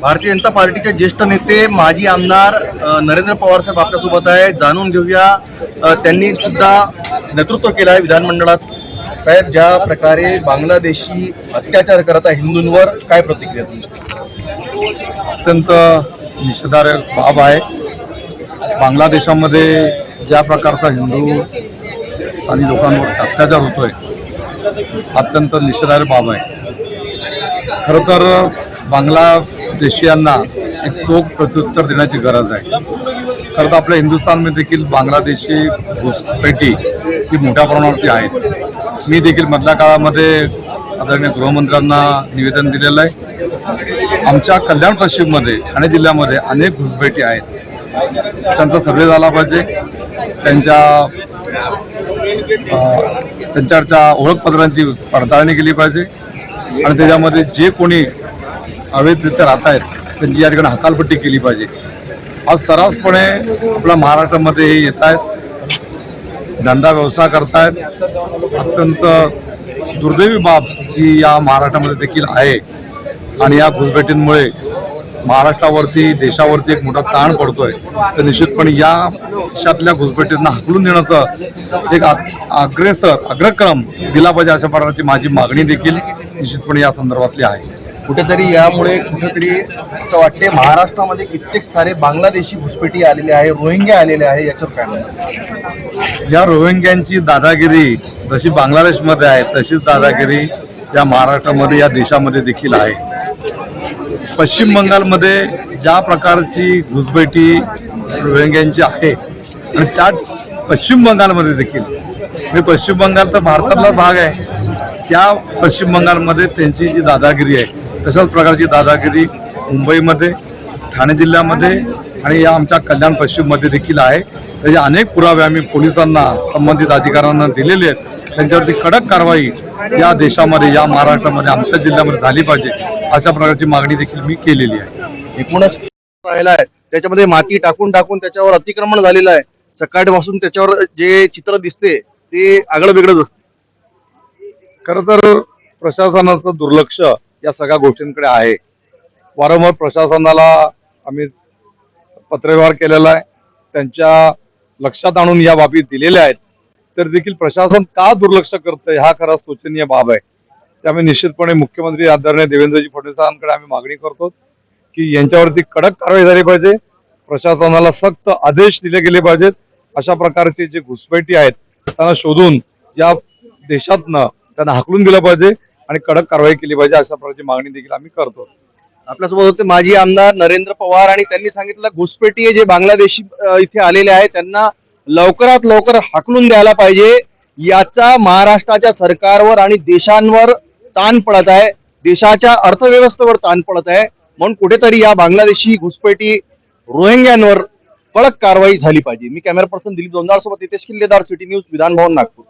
भारतीय जनता पार्टीचे ज्येष्ठ नेते माजी आमदार नरेंद्र पवार साहेब आपल्यासोबत आहे. जाणून घेऊया त्यांनी सुद्धा नेतृत्व केलं आहे विधानमंडळात. साहेब ज्या प्रकारे बांगलादेशी अत्याचार करत आहे हिंदूंवर काय प्रतिक्रिया तुमची? अत्यंत निषेधार्ह बाब आहे. बांगलादेशामध्ये ज्या प्रकारचा हिंदू आणि लोकांवर अत्याचार होतोय अत्यंत निषेधार्ह बाब आहे. खरं तर बांगलादेशीयांना एक चोख प्रत्युत्तर देण्याची गरज आहे. खरं तर आपल्या हिंदुस्थानमध्ये देखील बांगलादेशी घुसपेटी ही मोठ्या प्रमाणावरती आहेत. मी देखील मधल्या काळामध्ये आदरणीय गृहमंत्र्यांना निवेदन दिलेलं आहे. आमच्या कल्याण पश्चिममध्ये ठाणे जिल्ह्यामध्ये अनेक घुसपेटी आहेत. त्यांचा सर्वे झाला पाहिजे. त्यांच्या त्यांच्यावरच्या ओळखपत्रांची पडताळणी केली पाहिजे. आणि त्याच्यामध्ये जे कोणी अवैधरित्या राहत आहेत त्यांची या ठिकाणी हकालपट्टी केली पाहिजे. आज सर्रासपणे आपल्या महाराष्ट्रामध्ये हे येत आहेत धंदा व्यवसाय करतायत. अत्यंत दुर्दैवी बाब ही या महाराष्ट्रामध्ये देखील आहे. आणि या घुसपेटींमुळे महाराष्ट्रावरती देशावरती एक मोठा ताण पडतोय. तर निश्चितपणे या देशातल्या घुसपेटींना हकलून देण्याचं एक अग्रेसर अग्रक्रम दिला पाहिजे अशा प्रकारची माझी मागणी देखील निश्चितपणे या संदर्भातली आहे. कुठेतरी यामुळे कुठेतरी असं वाटते महाराष्ट्रामध्ये कित्येक सारे बांगलादेशी घुसपेटी आलेले आहे रोहिंग्या आलेले आहे याच्यावर काय ज्या या रोहिंग्यांची दादागिरी जशी बांगलादेशमध्ये आहे तशीच दादागिरी या महाराष्ट्रामध्ये या देशामध्ये देखील आहे. पश्चिम बंगालमध्ये ज्या प्रकारची घुसपेटी रोहिंग्यांची आहे आणि त्या पश्चिम बंगालमध्ये देखील. म्हणजे पश्चिम बंगाल तर भारतातला भाग आहे. त्या पश्चिम बंगालमध्ये त्यांची जी दादागिरी आहे तशाच प्रकारची दादागिरी मुंबईमध्ये ठाणे जिल्ह्यामध्ये आणि या आमच्या कल्याण पश्चिममध्ये देखील आहे. त्याचे अनेक पुरावे आम्ही पोलिसांना संबंधित अधिकाऱ्यांना दिलेले आहेत. त्यांच्यावरती कडक कारवाई या देशामध्ये या महाराष्ट्रामध्ये आमच्या जिल्ह्यामध्ये झाली पाहिजे अशा प्रकारची मागणी देखील मी केलेली आहे. एकूणच राहिला आहे. त्याच्यामध्ये माती टाकून टाकून त्याच्यावर अतिक्रमण झालेलं आहे. सकाळपासून त्याच्यावर जे चित्र दिसते ते आगळं वेगळंच असते खरं तर प्रशासनाचं दुर्लक्ष या सगळ्या गोष्टींकडे आहे. वारंवार प्रशासनाला आम्ही पत्रव्यवहार केलेला आहे. त्यांच्या लक्षात आणून या बाबी दिलेल्या आहेत. तर देखील प्रशासन का दुर्लक्ष करतं हा खरा शोचनीय बाब आहे. त्यामुळे निश्चितपणे मुख्यमंत्री आदरणीय देवेंद्रजी फडणवीसांकडे आम्ही मागणी करतो की यांच्यावरती कडक कारवाई झाली पाहिजे. प्रशासनाला सक्त आदेश दिले गेले पाहिजेत. अशा प्रकारचे जे घुसपेटी आहेत त्यांना शोधून या देशातनं त्यांना हाकलून दिलं पाहिजे आणि कडक कारवाई केली पाहिजे अशा प्रकारची मागणी देखील आम्ही करतो. आपल्यासोबत होते माजी आमदार नरेंद्र पवार आणि त्यांनी सांगितलं घुसपेटी जे बांगलादेशी इथे आलेले आहेत त्यांना लवकरात लवकर हाकलून द्यायला पाहिजे. याचा महाराष्ट्राच्या सरकारवर आणि देशांवर ताण पडत आहे. देशाच्या अर्थव्यवस्थेवर ताण पडत आहे. म्हणून कुठेतरी या बांगलादेशी घुसपेटी रोहिंग्यांवर कडक कारवाई झाली पाहिजे. मी कॅमेरा पर्सन दिलीप दोनदार सोबत नितेश किल्लेदार सिटी न्यूज विधानभवन नागपूर.